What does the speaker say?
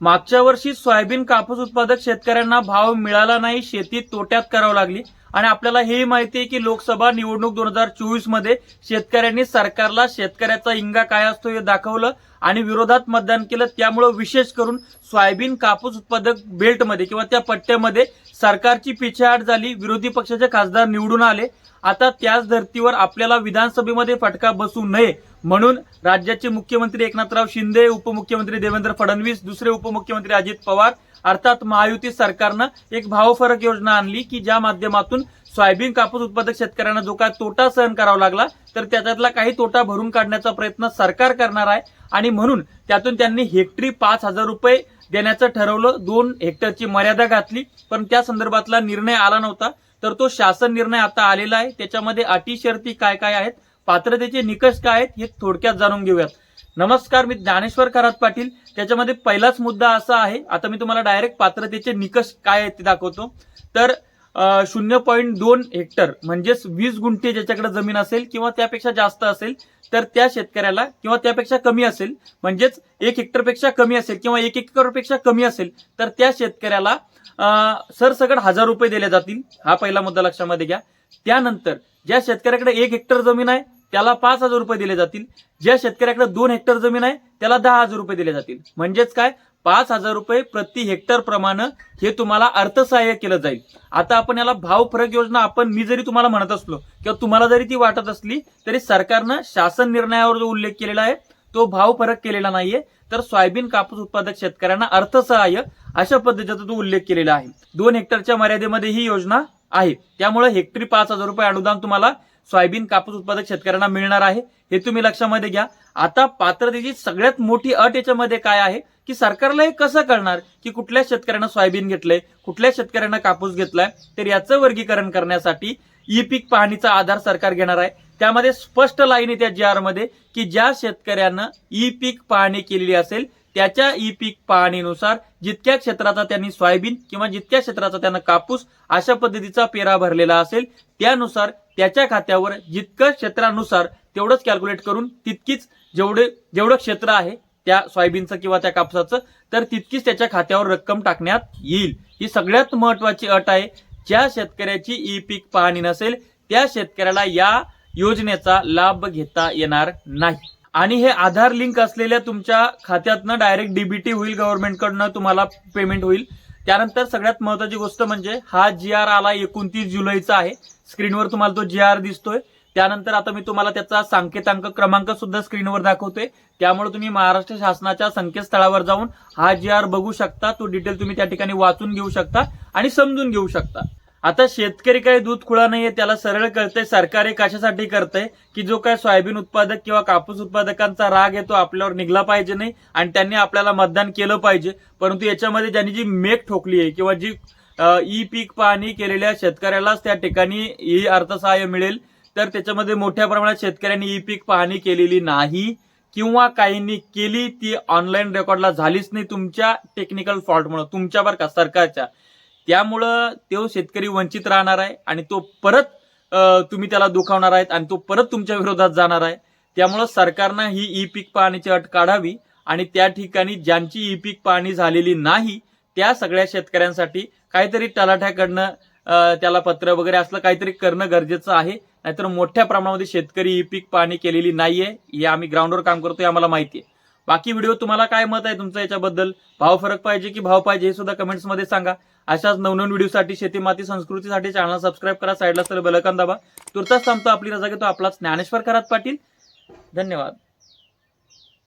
मागच्या वर्षी सोयाबीन कापूस उत्पादक शेतकऱ्यांना भाव मिळाला नाही शेती तोट्यात करावं लागली. आणि आपल्याला हेही माहिती आहे की लोकसभा निवडणूक दोन हजार चोवीसमध्ये शेतकऱ्यांनी सरकारला शेतकऱ्याचा इंगा काय असतो हे दाखवलं आणि विरोधात मतदान केलं. त्यामुळं विशेष करून सोयाबीन कापूस उत्पादक बेल्टमध्ये किंवा त्या पट्ट्यामध्ये सरकारची पिछेहाट झाली. विरोधी पक्षाचे खासदार निवडून आले. आता त्याच धर्तीवर आपल्याला विधानसभेमध्ये फटका बसू नये म्हणून राज्याचे मुख्यमंत्री एकनाथराव शिंदे उपमुख्यमंत्री देवेंद्र फडणवीस दुसरे उपमुख्यमंत्री अजित पवार अर्थात महायुती सरकारनं एक भावफरक योजना आणली की ज्या माध्यमातून सोयाबीन कापूस उत्पादक शेतकऱ्यांना जो काय तोटा सहन करावा लागला तर त्याच्यातला काही तोटा भरून काढण्याचा प्रयत्न सरकार करणार आहे. आणि म्हणून त्यातून त्यांनी हेक्टरी पाच हजार रुपये देण्याचं ठरवलं. दोन हेक्टरची मर्यादा घातली पण त्या संदर्भातला निर्णय आला नव्हता. तर तो शासन निर्णय आता आलेला आहे. त्याच्यामध्ये अटी शर्ती काय काय आहेत? पात्रतेचे निकष काय आहेत? हे थोडक्यात जाणून घेऊयात. नमस्कार मी ज्ञानेश्वर खरात पाटील. त्याच्यामध्ये पहिलाच मुद्दा असा आहे आता मी तुम्हाला डायरेक्ट पात्रतेचे निकष काय आहेत ते दाखवतो. तर शून्य पॉईंट दोन हेक्टर म्हणजेच वीस गुंठे ज्याच्याकडे जमीन असेल किंवा त्यापेक्षा जास्त असेल तर त्या शेतकऱ्याला किंवा त्यापेक्षा कमी असेल म्हणजेच एक हेक्टरपेक्षा कमी असेल किंवा एक एकरपेक्षा कमी असेल तर त्या शेतकऱ्याला अ, सरसकट हजार रुपये दिले जातील. हा पहिला मुद्दा लक्षामध्ये घ्या. त्यानंतर ज्या शेतकऱ्याकडे एक हेक्टर जमीन आहे त्याला पाच हजार रुपये दिले जातील. ज्या शेतकऱ्याकडे दोन हेक्टर जमीन आहे त्याला दहा हजार रुपये दिले जातील. म्हणजेच काय? पाच हजार रुपये प्रति हेक्टर प्रमाणे हे तुम्हाला अर्थसहाय्य केलं जाईल. आता आपण याला भाव फरक योजना आपण मी जरी तुम्हाला म्हणत असलो किंवा तुम्हाला जरी ती वाटत असली तरी सरकारनं शासन निर्णयावर जो उल्लेख केलेला आहे तो भाव फरक केलेला नाहीये. तर सोयाबीन कापूस उत्पादक शेतकऱ्यांना अर्थसहाय्य अशा पद्धतीचा तो उल्लेख केलेला आहे. दोन हेक्टरच्या मर्यादेमध्ये ही योजना आहे. त्यामुळे हेक्टरी पाच हजार रुपये अनुदान तुम्हाला सोयाबीन कापूस उत्पादक शेतकऱ्यांना मिळणार आहे हे तुम्ही लक्षामध्ये घ्या. आता पात्रतेची सगळ्यात मोठी अट याच्यामध्ये काय आहे की सरकारला हे कसं कळणार की कुठल्या शेतकऱ्यांना सोयाबीन घेतलंय कुठल्या शेतकऱ्यांना कापूस घेतलाय तर याचं वर्गीकरण करण्यासाठी ई पीक पाहणीचा आधार सरकार घेणार आहे. त्यामध्ये स्पष्ट लाईन येते जी आरमध्ये की ज्या शेतकऱ्यानं ई पीक पाहणी केलेली असेल त्याच्या ई पीक पाहणीनुसार जितक्या क्षेत्राचा त्यांनी सोयाबीन किंवा जितक्या क्षेत्राचा त्यानं कापूस अशा पद्धतीचा पेरा भरलेला असेल त्यानुसार त्याच्या खात्यावर जितकं क्षेत्रानुसार तेवढंच कॅल्क्युलेट करून तितकीच जेवढे जेवढं क्षेत्र आहे त्या सोयाबीनचं किंवा त्या कापसाचं तर तितकीच त्याच्या खात्यावर रक्कम टाकण्यात येईल. ही सगळ्यात महत्वाची अट आहे. ज्या शेतकऱ्याची ई पीक पाहणी नसेल त्या शेतकऱ्याला या योजनेचा लाभ घेता येणार नाही. आणि हे आधार लिंक असलेल्या तुमच्या खात्यातनं डायरेक्ट डीबीटी होईल गव्हर्नमेंटकडनं तुम्हाला पेमेंट होईल. त्यानंतर सगळ्यात महत्वाची गोष्ट म्हणजे हा जी आर आला एकोणतीस जुलैचा आहे. स्क्रीनवर तुम्हाला तो जी आर दिसतोय. त्यानंतर आता मी तुम्हाला त्याचा सांकेतांक क्रमांक सुद्धा स्क्रीनवर दाखवतोय. त्यामुळे तुम्ही महाराष्ट्र शासनाच्या संकेतस्थळावर जाऊन हा जी आर बघू शकता. तो डिटेल तुम्ही त्या ठिकाणी वाचून घेऊ शकता आणि समजून घेऊ शकता. आता शेतकरी काही दूध खुळा नाहीये त्याला सरळ कळतंय सरकार हे कशासाठी करतंय की जो काय सोयाबीन उत्पादक किंवा कापूस उत्पादकांचा राग आहे तो आपल्यावर निघला पाहिजे नाही आणि त्यांनी आपल्याला मतदान केलं पाहिजे. परंतु याच्यामध्ये ज्यांनी जी मेक ठोकली आहे किंवा जी ई पीक पाहणी केलेल्या शेतकऱ्यालाच त्या ठिकाणी ई अर्थसहाय्य मिळेल तर त्याच्यामध्ये मोठ्या प्रमाणात शेतकऱ्यांनी ई पीक पाहणी केलेली नाही किंवा काहींनी केली ती ऑनलाईन रेकॉर्डला झालीच नाही तुमच्या टेक्निकल फॉल्टमुळे तुमच्या बरं का सरकारच्या. त्यामुळं तो शेतकरी वंचित राहणार आहे आणि तो परत तुम्ही त्याला दुखावणार आहेत आणि तो परत तुमच्या विरोधात जाणार आहे. त्यामुळं सरकारनं ही ई पीक पाहणीची अट काढावी आणि त्या ठिकाणी ज्यांची ई पीक पाहणी झालेली नाही त्या सगळ्या शेतकऱ्यांसाठी काहीतरी तलाठ्याकडनं त्याला पत्र वगैरे असलं काहीतरी करणं गरजेचं आहे. नाहीतर मोठ्या प्रमाणामध्ये शेतकरी ई पीक पाहणी केलेली नाहीये हे आम्ही ग्राउंडवर काम करतोय आम्हाला माहिती आहे. बाकी व्हिडिओ तुम्हाला काय मत आहे तुमचं याच्याबद्दल? भाव फरक पाहिजे की भाव पाहिजे हे सुद्धा कमेंट्समध्ये सांगा. अशाच नवनवीन व्हिडिओसाठी शेती माती संस्कृतीसाठी चॅनल सबस्क्राईब करा साईडला असलेलं बेलकन दाबा. तुर्तास थांबतो आपली रजा घेतो. आपला ज्ञानेश्वर करात पाटील. धन्यवाद.